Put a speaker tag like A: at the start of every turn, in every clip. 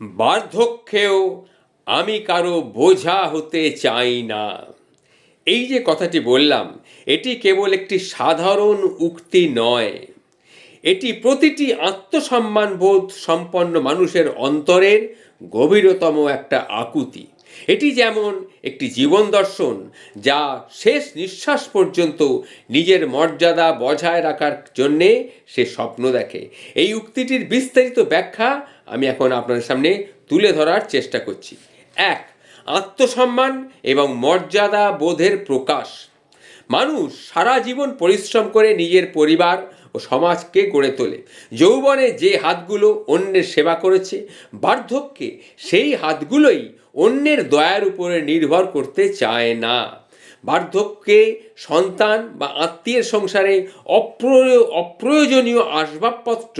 A: বার্ধক্যেও আমি কারও বোঝা হতে চাই না। এই যে কথাটি বললাম, এটি কেবল একটি সাধারণ উক্তি নয়। এটি প্রতিটি আত্মসম্মানবোধ সম্পন্ন মানুষের অন্তরের গভীরতম একটা আকুতি। এটি যেমন একটি জীবন দর্শন, যা শেষ নিঃশ্বাস পর্যন্ত নিজের মর্যাদা বজায় রাখার জন্যে সে স্বপ্ন দেখে। এই উক্তিটির বিস্তারিত ব্যাখ্যা আমি এখন আপনাদের সামনে তুলে ধরার চেষ্টা করছি। এক, আত্মসম্মান এবং মর্যাদা বোধের প্রকাশ। মানুষ সারা জীবন পরিশ্রম করে নিজের পরিবার ও সমাজকে গড়ে তোলে। যৌবনে যে হাতগুলো অন্যের সেবা করেছে, বার্ধক্যে সেই হাতগুলোই অন্যের দয়ার উপরে নির্ভর করতে চায় না। বার্ধক্যে সন্তান বা আত্মীয়ের সংসারে অপ্রয়, অপ্রয়োজনীয় আসবাবপত্র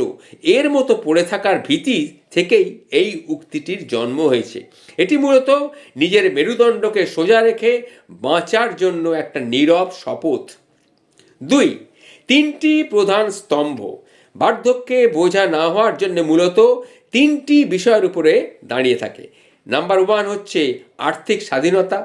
A: এর মতো পড়ে থাকার ভীতি থেকেই এই উক্তিটির জন্ম হয়েছে। এটি মূলত নিজের মেরুদণ্ডকে সোজা রেখে বাঁচার জন্য একটা নীরব শপথ। দুই, তিনটি প্রধান স্তম্ভ। বার্ধক্যে বোঝা না হওয়ার জন্য মূলত তিনটি বিষয়ের উপরে দাঁড়িয়ে থাকে। নাম্বার ওয়ান হচ্ছে আর্থিক স্বাধীনতা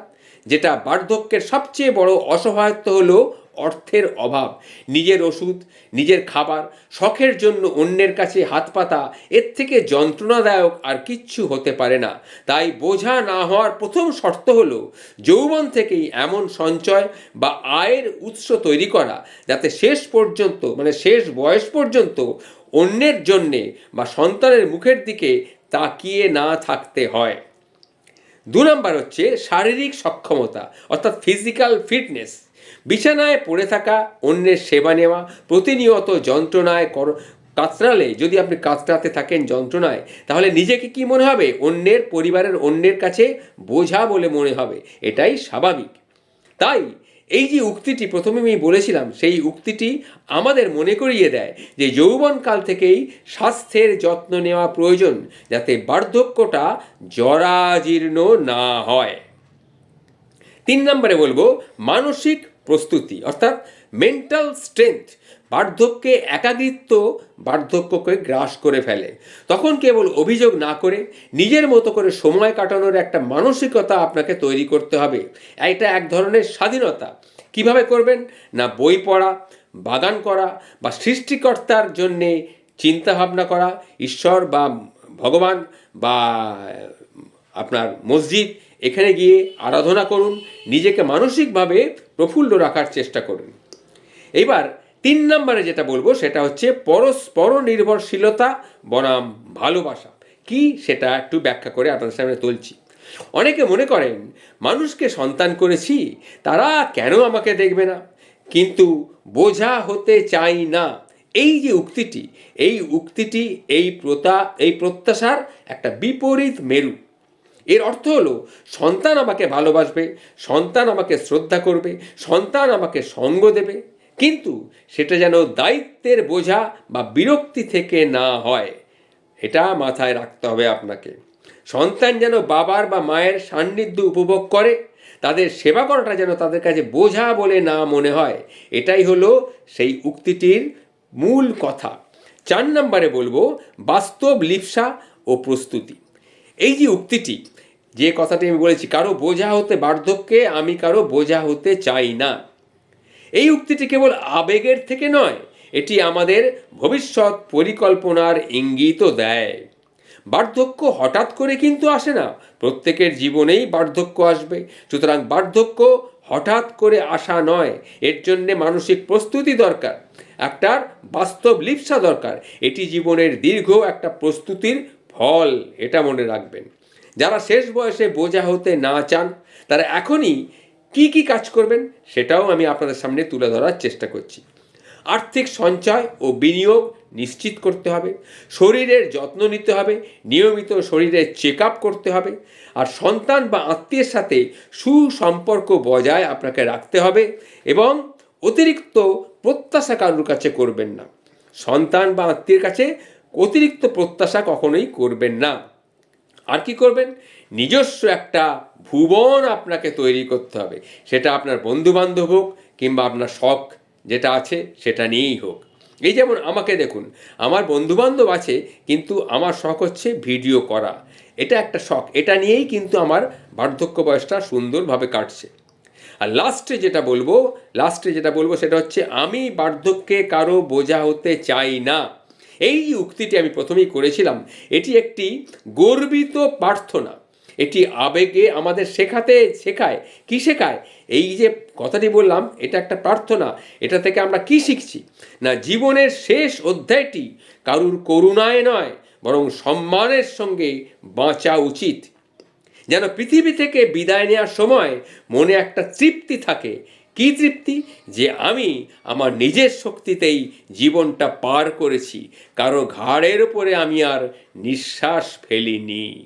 A: যেটা বার্ধক্যের সবচেয়ে বড় অসহায়ত্ব হলো অর্থের অভাব। নিজের ওষুধ, নিজের খাবার, শখের জন্য অন্যের কাছে হাত পাতা, এর থেকে যন্ত্রণাদায়ক আর কিচ্ছু হতে পারে না। তাই বোঝা না হওয়ার প্রথম শর্ত হলো যৌবন থেকেই এমন সঞ্চয় বা আয়ের উৎস তৈরি করা, যাতে শেষ পর্যন্ত মানে শেষ বয়স পর্যন্ত অন্যের জন্যে বা সন্তানের মুখের দিকে তাকিয়ে না থাকতে হয়। দু নম্বর হচ্ছে শারীরিক সক্ষমতা, অর্থাৎ ফিজিক্যাল ফিটনেস বিছানায় পড়ে থাকা, অন্যের সেবা নেওয়া, প্রতিনিয়ত যন্ত্রণায় কর কাতরালে যদি আপনি কাতরাতে থাকেন যন্ত্রণায়, তাহলে নিজেকে কি মনে হবে? অন্যের পরিবারের অন্যের কাছে বোঝা বলে মনে হবে। এটাই স্বাভাবিক। তাই এই যে উক্তিটি প্রথমে আমি বলেছিলাম, সেই উক্তিটি আমাদের মনে করিয়ে দেয় যে যৌবনকাল থেকেই স্বাস্থ্যের যত্ন নেওয়া প্রয়োজন যাতে বার্ধক্যটা জরাজীর্ণ না হয়। তিন নম্বরে বলব, মানসিক প্রস্তুতি, অর্থাৎ মেন্টাল স্ট্রেংথ বার্ধক্যে একাকিত্ব বার্ধক্যকে গ্রাস করে ফেলে। তখন কেবল অভিযোগ না করে নিজের মতো করে সময় কাটানোর একটা মানসিকতা আপনাকে তৈরি করতে হবে। এটা এক ধরনের স্বাধীনতা। কীভাবে করবেন? না বই পড়া, বাগান করা বা সৃষ্টিকর্তার জন্যে চিন্তা ভাবনা করা, ঈশ্বর বা ভগবান বা, আপনার মসজিদ, এখানে গিয়ে আরাধনা করুন, নিজেকে মানসিকভাবে প্রফুল্ল রাখার চেষ্টা করুন। এইবার তিন নম্বরে যেটা বলব সেটা হচ্ছে পরস্পর নির্ভরশীলতা বনাম ভালোবাসা। কি সেটা একটু ব্যাখ্যা করে আপনাদের সামনে তুলছি। অনেকে মনে করেন, মানুষকে সন্তান করেছি, তারা কেন আমাকে দেখবে না? কিন্তু বোঝা হতে চাই না। এই যে উক্তিটি, এই উক্তিটি, এই প্রতা, এই প্রত্যাশার একটা বিপরীত মেরু। এর অর্থ হলো, সন্তান আমাকে ভালোবাসবে, সন্তান আমাকে শ্রদ্ধা করবে, সন্তান আমাকে সঙ্গ দেবে। কিন্তু সেটা যেন দায়িত্বের বোঝা বা বিরক্তি থেকে না হয়, এটা মাথায় রাখতে হবে আপনাকে। সন্তান যেন বাবার বা মায়ের সান্নিধ্য উপভোগ করে, তাদের সেবা করাটা যেন তাদের কাছে বোঝা বলে না মনে হয়, এটাই হলো সেই উক্তিটির মূল কথা। চার নম্বরে বলব, বাস্তব লিপসা ও প্রস্তুতি। এই যে উক্তিটি, যে কথাটি আমি বলেছি, কারও বোঝা হতে বার্ধক্যে, আমি কারও বোঝা হতে চাই না। এই উক্তিটি কেবল আবেগের থেকে নয়, এটি আমাদের ভবিষ্যৎ পরিকল্পনার ইঙ্গিতও দেয়। বার্ধক্য হঠাৎ করে কিন্তু আসে না, প্রত্যেকের জীবনেই বার্ধক্য আসবে। সুতরাং বার্ধক্য হঠাৎ করে আসা নয়, এর জন্যে মানসিক প্রস্তুতি দরকার একটা বাস্তব লিপসা দরকার, এটি জীবনের দীর্ঘ একটা প্রস্তুতির ফল, এটা মনে রাখবেন। যারা শেষ বয়সে বোঝা হতে না চান, তারা এখনই কি কি কাজ করবেন সেটাও আমি আপনাদের সামনে তুলে ধরার চেষ্টা করছি। আর্থিক সঞ্চয় ও বিনিয়োগ নিশ্চিত করতে হবে, শরীরের যত্ন নিতে হবে, নিয়মিত শরীরের চেক আপ করতে হবে, আর সন্তান বা আত্মীয়ের সাথে সুসম্পর্ক বজায় আপনাকে রাখতে হবে এবং অতিরিক্ত প্রত্যাশা কারোর কাছে করবেন না। সন্তান বা আত্মীয়ের কাছে অতিরিক্ত প্রত্যাশা কখনোই করবেন না। আর কি করবেন? নিজস্ব একটা ভুবন আপনাকে তৈরি করতে হবে। সেটা আপনার বন্ধু বান্ধব হোক কিংবা আপনার শখ যেটা আছে সেটা নিয়েই হোক। এই যেমন আমাকে দেখুন, আমার বন্ধুবান্ধব আছে কিন্তু আমার শখ হচ্ছে ভিডিও করা। এটা একটা শখ, এটা নিয়েই কিন্তু আমার বার্ধক্য বয়সটা সুন্দরভাবে কাটছে। আর লাস্টে যেটা বলব, লাস্টে যেটা বলব সেটা হচ্ছে আমি বার্ধক্যে কারও বোঝা হতে চাই না। এই উক্তিটি আমি প্রথমেই করেছিলাম। এটি একটি গর্বিত প্রার্থনা। এটি আবেগে আমাদের শেখাতে শেখায়। কি শেখায়? এই যে কথাটি বললাম, এটা একটা প্রার্থনা। এটা থেকে আমরা কি শিখছি? না, জীবনের শেষ অধ্যায়টি কারুর করুণায় নয়, বরং সম্মানের সঙ্গে বাঁচা উচিত। যেন পৃথিবী থেকে বিদায় নেওয়ার সময় মনে একটা তৃপ্তি থাকে। কি তৃপ্তি যে আমি আমার নিজের শক্তিতেই জীবনটা পার করেছি। কারও ঘাড়ের উপরে আমি আর নিঃশ্বাস ফেলিনি।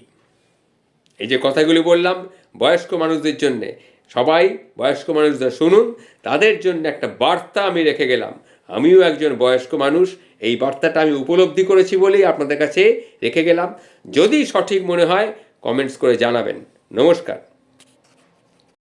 A: এই যে কথাগুলি বললাম বয়স্ক মানুষদের জন্যে, সবাই বয়স্ক মানুষদের শুনুন, তাদের জন্য একটা বার্তা আমি রেখে গেলাম। আমিও একজন বয়স্ক মানুষ, এই বার্তাটা আমি উপলব্ধি করেছি বলেই আপনাদের কাছে রেখে গেলাম। যদি সঠিক মনে হয় কমেন্টস করে জানাবেন। নমস্কার।